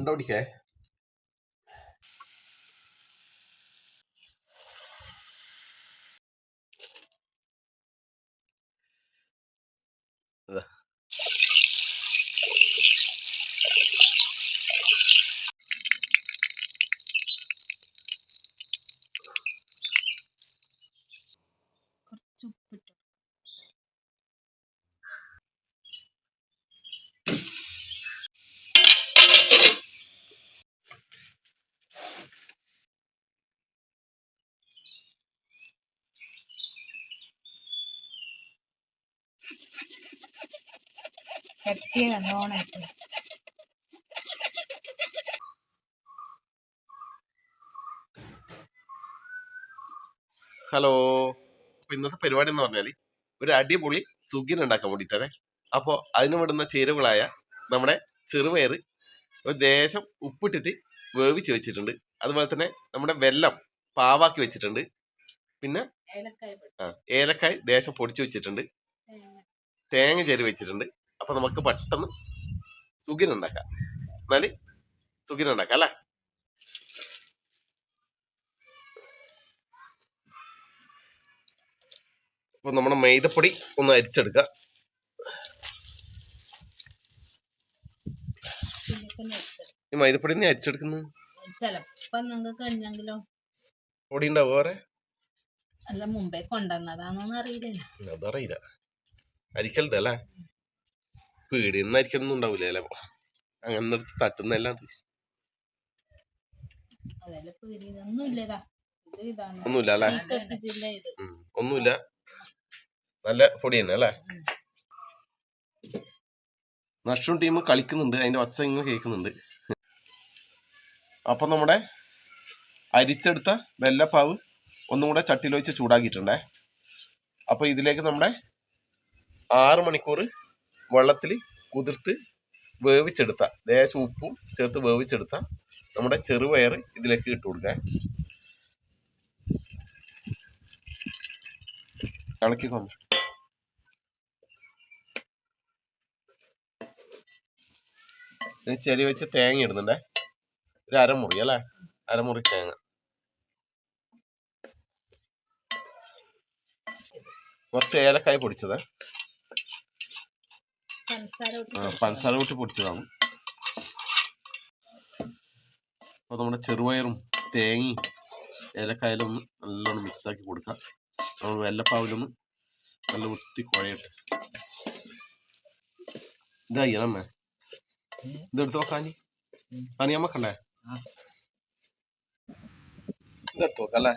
ഉണ്ട ചട്ടിയെ നല്ലോണം ഇട്ടു ഹലോ. അപ്പൊ ഇന്നത്തെ പരിപാടി എന്ന് പറഞ്ഞാൽ ഒരു അടിപൊളി സുഗിൻ ഉണ്ടാക്കാൻ വേണ്ടിയിട്ടാണ് അപ്പോൾ അതിന് വിടുന്ന ചേരുവകളായ നമ്മുടെ ചെറുപയർ ഒരു ദേശം ഉപ്പിട്ടിട്ട് വേവിച്ച് വെച്ചിട്ടുണ്ട്. അതുപോലെ തന്നെ നമ്മുടെ വെല്ലം പാവാക്കി വെച്ചിട്ടുണ്ട്. പിന്നെ ഏലക്കായ ആ, ഏലക്കായ് ദേശം പൊടിച്ചു വെച്ചിട്ടുണ്ട്. തേങ്ങ ചേരി വെച്ചിട്ടുണ്ട്. അപ്പൊ നമുക്ക് പെട്ടെന്ന് സുഖിന് ഉണ്ടാക്കാം. എന്നാൽ സുഖിന് ഉണ്ടാക്കാം അല്ലേ? അപ്പൊ നമ്മുടെ മൈദപ്പൊടി ഒന്ന് അരിച്ചെടുക്കുക ഈ മൈദപ്പൊടി നീ അരിച്ചെടുക്കുന്നത്? ചിലപ്പോ നിങ്ങൾക്ക് കഴിഞ്ഞെങ്കിലോ പൊടി ഉണ്ടാവും വേറെ? അല്ല മുമ്പേ കൊണ്ടുവന്നതാണോന്ന് അറിയില്ലല്ലോ. അതറിയില്ല. അരിക്കലുണ്ട് അല്ലേ പീടിന്ന് അരിക്കലൊന്നും ഉണ്ടാവില്ല ചിലപ്പോ അങ്ങനെ എടുത്ത് തട്ടുന്നല്ലാണ്ട് ഒന്നുമില്ല അല്ലേ? ഒന്നുമില്ല. നല്ല പൊടി തന്നെ അല്ലേ? നഷ്ടം ടീം കളിക്കുന്നുണ്ട്. അതിന്റെ ഒച്ച ഇങ്ങനെ കേൾക്കുന്നുണ്ട്. അപ്പൊ നമ്മുടെ അരിച്ചെടുത്ത വെല്ലപ്പാവ് ഒന്നും കൂടെ ചട്ടിയിൽ വെച്ച് ചൂടാക്കിയിട്ടുണ്ടേ? അപ്പൊ ഇതിലേക്ക് നമ്മുടെ ആറ് മണിക്കൂർ വെള്ളത്തിൽ കുതിർത്ത് വേവിച്ചെടുത്ത ലേശം ഉപ്പും ചേർത്ത് വേവിച്ചെടുത്ത നമ്മുടെ ചെറുപയർ ഇതിലേക്ക് ഇട്ട് കൊടുക്കാൻ ഇളക്കിക്കോ ചെരി വെച്ച് തേങ്ങ ഇടുന്നുണ്ടേ. ഒരു അരമുറി അല്ലേ? അരമുറി തേങ്ങ. കുറച്ച് ഏലക്കായ പൊടിച്ചത്. പഞ്ചസാര കൂട്ടി പൊടിച്ചതാണ്. അപ്പോൾ നമ്മുടെ ചെറുപയറും തേങ്ങയും ഏലക്കായാലും നല്ലോണം മിക്സ് ആക്കി കൊടുക്കാം. നമ്മൾ വെല്ലപ്പാവിലൊന്ന് നല്ല വൃത്തി കുഴയട്ടെ. ഇതായി അമ്മേ? ഇതെടുത്ത് നോക്കാനി തണിയമ്മക്കണ്ടേ ഇതെടുത്ത് നോക്കാം അല്ലേ?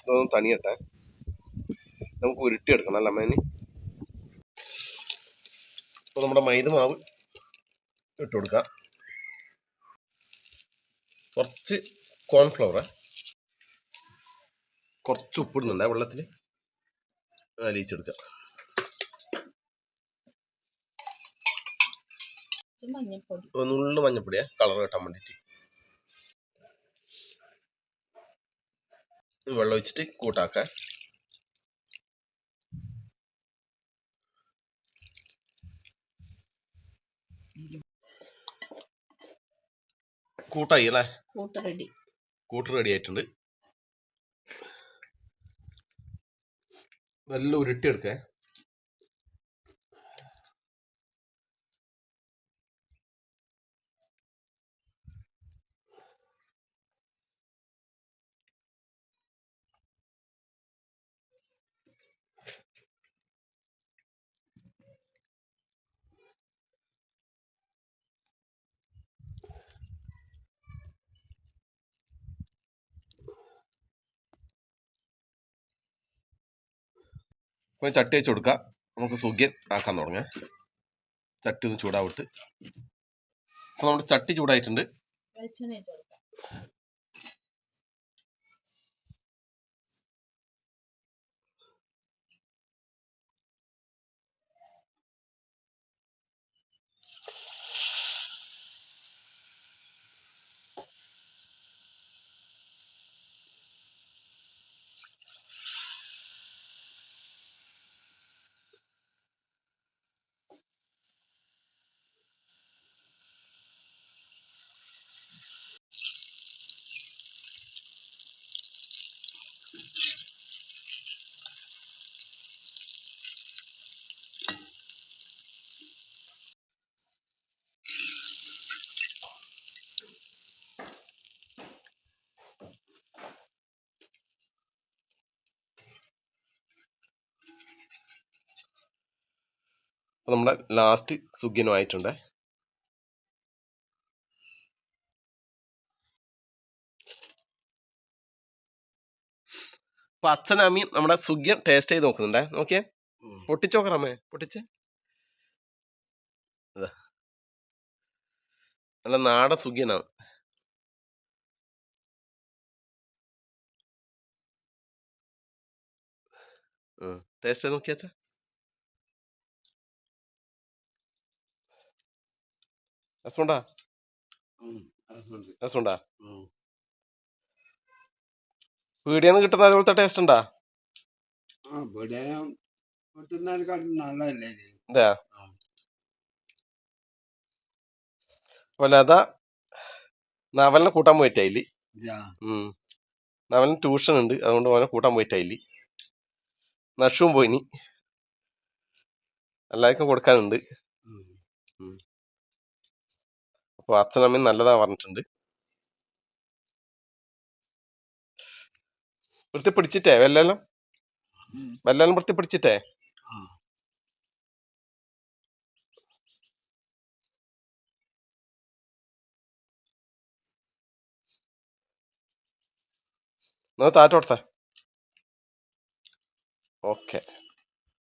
ഇതൊന്നും തണിയട്ടെ. നമുക്ക് ഉരുട്ടിയെടുക്കണം അല്ലേ അമ്മേന് അപ്പോൾ നമ്മുടെ മൈദ മാവ് ഇട്ട് കൊടുക്കാം. കുറച്ച് കോൺഫ്ലവർ കുറച്ച് ഉപ്പിടുന്നുണ്ട് ആ വെള്ളത്തിൽ അലിയിച്ചെടുക്കാം. കുറച്ച് മഞ്ഞൾപ്പൊടി ഒന്നുള്ളു മഞ്ഞപ്പൊടിയാ. കളർ കിട്ടാൻ വേണ്ടിയിട്ട് വെള്ളം ഒഴിച്ചിട്ട് കൂട്ടാക്കാം. കൂട്ടായി അല്ലേ കൂട്ട് റെഡി. കൂട്ട് റെഡി ആയിട്ടുണ്ട്. നല്ല ഉരുട്ടിയെടുക്കേ അപ്പോൾ ചട്ടി വെച്ച് കൊടുക്കാം. നമുക്ക് സുഖ്യൻ ആക്കാൻ തുടങ്ങാം. ചട്ടി ഒന്ന് ചൂടാവിട്ട്. അപ്പോൾ നമ്മുടെ ചട്ടി ചൂടായിട്ടുണ്ട്. അപ്പോൾ നമ്മുടെ ലാസ്റ്റ് സുഖ്യനുമായിട്ടുണ്ട് അപ്പൊ അച്ഛനമ്മയും നമ്മുടെ സുഖ്യൻ ടേസ്റ്റ് ചെയ്ത് നോക്കുന്നുണ്ടേ. നോക്കിയേ. പൊട്ടിച്ചോക്കറമ്മേ പൊട്ടിച്ച് ഇതാ. നല്ല നാടൻ സുഖ്യനാണ്. ടേസ്റ്റ് നോക്കിയാച്ചാ പീടിയെന്ന് കിട്ടുന്ന അതുപോലത്തെ ടേസ്റ്റ് ഉണ്ടാ. അപ്പൊ നവലിനെ കൂട്ടാൻ. ഉം. നവലിന് ട്യൂഷൻ ഉണ്ട് അതുകൊണ്ട് അവനെ കൂട്ടാൻ പോയിട്ടായില്ല നഷും പോയിനി. എല്ലാവർക്കും കൊടുക്കാനുണ്ട്. അപ്പൊ അച്ഛനമ്മയും നല്ലതാ പറഞ്ഞിട്ടുണ്ട്. വൃത്തി പിടിച്ചിട്ടേ വെല്ലെല്ലാം. വെല്ലെല്ലാം വൃത്തി പിടിച്ചിട്ടേ നോ നിങ്ങൾ താറ്റ കൊടുത്തേ ഓക്കെ